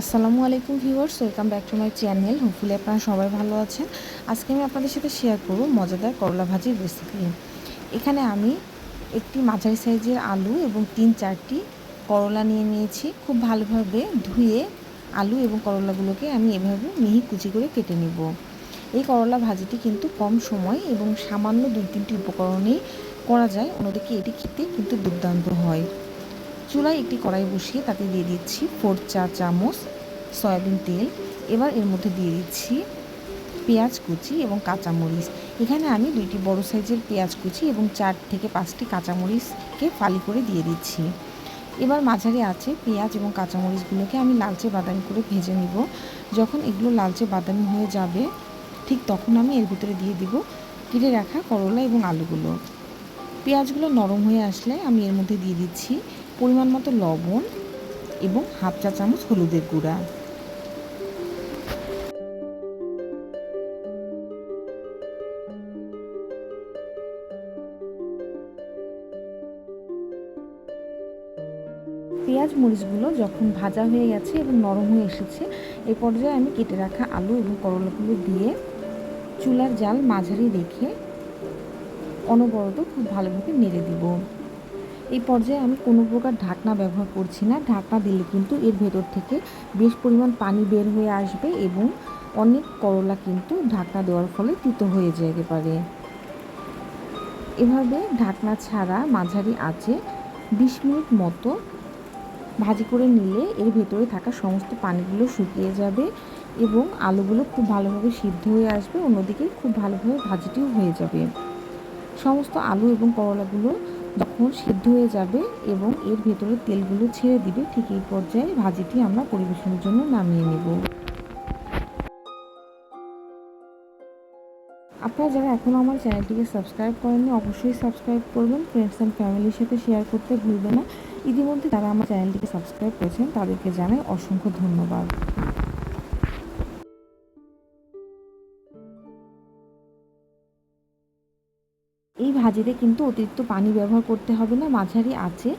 আসসালামু আলাইকুম viewers, welcome back to my channel. Hopefully আপনারা সবাই ভালো আছেন। আজকে আমি আপনাদের সাথে শেয়ার করব মজাদার করলা ভাজির রেসিপি এখানে আমি একটি মাঝারি সাইজের আলু এবং তিন চারটি করলা নিয়ে নিয়েছি। খুব ভালোভাবে ধুয়ে আলু এবং করলাগুলোকে আমি এভাবে মিহি কুচি করে কেটে নেব। এই করলা ভাজিটি কিন্তু কম সময় এবং সামান্য দুই তিনটি উপকরণেই করা যায়। অন্যদিকে এটি খেতে কিন্তু দুর্দান্ত হয়। চুলায় একটি কড়াই বসিয়ে তাতে দিয়ে দিচ্ছি ফোর চা চামচ সয়াবিন তেল। এবার এর মধ্যে দিয়ে দিচ্ছি পেঁয়াজ কুচি এবং কাঁচামরিচ। এখানে আমি দুইটি বড় সাইজের পেঁয়াজ কুচি এবং চার থেকে পাঁচটি কাঁচামরিচকে ফালি করে দিয়ে দিচ্ছি। এবার মাঝারি আছে পেঁয়াজ এবং কাঁচামরিচগুলোকে আমি লালচে বাদামি করে ভেজে নিব। যখন এগুলো লালচে বাদামি হয়ে যাবে, ঠিক তখন আমি এর ভিতরে দিয়ে দিব কেটে রাখা করলা এবং আলুগুলো। পেঁয়াজগুলো নরম হয়ে আসলে আমি এর মধ্যে দিয়ে দিচ্ছি পরিমাণ মতো লবণ এবং হাফ চা চামচ হলুদের গুঁড়া। পেঁয়াজ মরিচগুলো যখন ভাজা হয়ে গেছে এবং নরম হয়ে এসেছে এই পর্যায়ে আমি কেটে রাখা আলু এবং করলাগুলো দিয়ে চুলার জাল মাঝারি রেখে অনবরত খুব ভালোভাবে নেড়ে দিব। এই পর্যায়ে আমি কোনো প্রকার ঢাকনা ব্যবহার করছি না। ঢাকনা দিলে কিন্তু এর ভেতর থেকে বেশ পরিমাণ পানি বের হয়ে আসবে এবং অনেক করলা কিন্তু ঢাকনা দেওয়ার ফলে তিতো হয়ে যেতে পারে। এভাবে ঢাকনা ছাড়া মাঝারি আছে বিশ মিনিট মতো ভাজি করে নিলে এর ভেতরে থাকা সমস্ত পানিগুলো শুকিয়ে যাবে এবং আলুগুলো খুব ভালোভাবে সিদ্ধ হয়ে আসবে। অন্যদিকে খুব ভালোভাবে ভাজিটিও হয়ে যাবে। সমস্ত আলু এবং করলাগুলো যখন সিদ্ধ হয়ে যাবে এবং এর ভেতরে তেলগুলো ছেড়ে দিবে। ঠিক এই পর্যায়ে ভাজিটি আমরা পরিবেশনের জন্য নামিয়ে নেব। আপনারা যারা এখনও আমার চ্যানেলটিকে সাবস্ক্রাইব করেননি, অবশ্যই সাবস্ক্রাইব করবেন। ফ্রেন্ডস অ্যান্ড ফ্যামিলির সাথে শেয়ার করতে ভুলবে না। ইতিমধ্যে যারা আমার চ্যানেলটিকে সাবস্ক্রাইব করেছেন, তাদেরকে জানাই অসংখ্য ধন্যবাদ। এই ভাজিতে কিন্তু অতিরিক্ত পানি ব্যবহার করতে হবে না, মাঝারি আছে।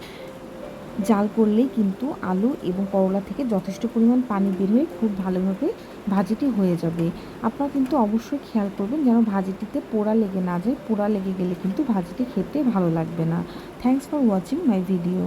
জাল করলেই কিন্তু আলু এবং করলা থেকে যথেষ্ট পরিমাণ পানি বের হয়ে খুব ভালোভাবে ভাজিটি হয়ে যাবে। আপনারা কিন্তু অবশ্যই খেয়াল করবেন যেন ভাজিটিতে পোড়া লেগে না যায়। পোড়া লেগে গেলে কিন্তু ভাজিটি খেতে ভালো লাগবে না। Thanks for watching my video